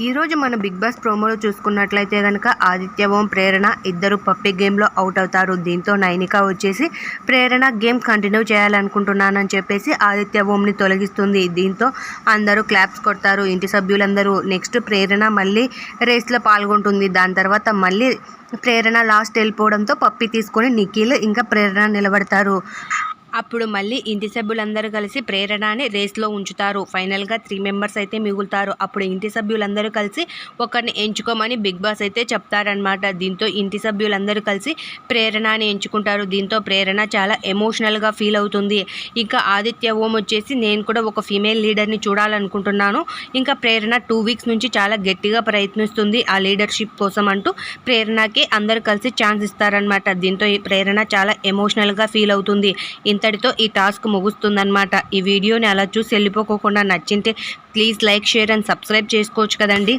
ఈరోజు మన big boss ప్రోమోలో చూసుకున్నట్లయితే కనుక ఆదిత్య ఓం ప్రేరణ ఇద్దరు పప్పి గేమ్లో అవుట్ అవుతారు. దీంతో నైనిక వచ్చేసి ప్రేరణ గేమ్ కంటిన్యూ చేయాలనుకుంటున్నానని చెప్పేసి ఆదిత్య ఓంని తొలగిస్తుంది. దీంతో అందరూ క్లాప్స్ కొడతారు. ఇంటి సభ్యులందరూ నెక్స్ట్ ప్రేరణ మళ్ళీ రేస్లో పాల్గొంటుంది. దాని తర్వాత మళ్ళీ ప్రేరణ లాస్ట్ వెళ్ళిపోవడంతో పప్పి తీసుకొని నిఖిల్ ఇంకా ప్రేరణ నిలబడతారు. అప్పుడు మళ్ళీ ఇంటి సభ్యులందరూ కలిసి ప్రేరణని రేస్లో ఉంచుతారు. ఫైనల్గా త్రీ మెంబర్స్ అయితే మిగులుతారు. అప్పుడు ఇంటి సభ్యులందరూ కలిసి ఒకరిని ఎంచుకోమని బిగ్ బాస్ అయితే చెప్తారనమాట దీంతో ఇంటి సభ్యులందరూ కలిసి ప్రేరణని ఎంచుకుంటారు. దీంతో ప్రేరణ చాలా ఎమోషనల్గా ఫీల్ అవుతుంది. ఇంకా ఆదిత్య ఓం వచ్చేసి నేను కూడా ఒక ఫీమేల్ లీడర్ని చూడాలనుకుంటున్నాను. ఇంకా ప్రేరణ టూ వీక్స్ నుంచి చాలా గట్టిగా ప్రయత్నిస్తుంది. ఆ లీడర్షిప్ కోసం అంటూ ప్రేరణకి అందరూ కలిసి ఛాన్స్ ఇస్తారనమాట దీంతో ఈ ప్రేరణ చాలా ఎమోషనల్గా ఫీల్ అవుతుంది. ఇంతటితో ఈ టాస్క్ ముగుస్తుందన్నమాట. ఈ వీడియోని అలా చూసి వెళ్ళిపోకోకుండా నచ్చింటే please like share and subscribe చేసుకోవచ్చు కదండి.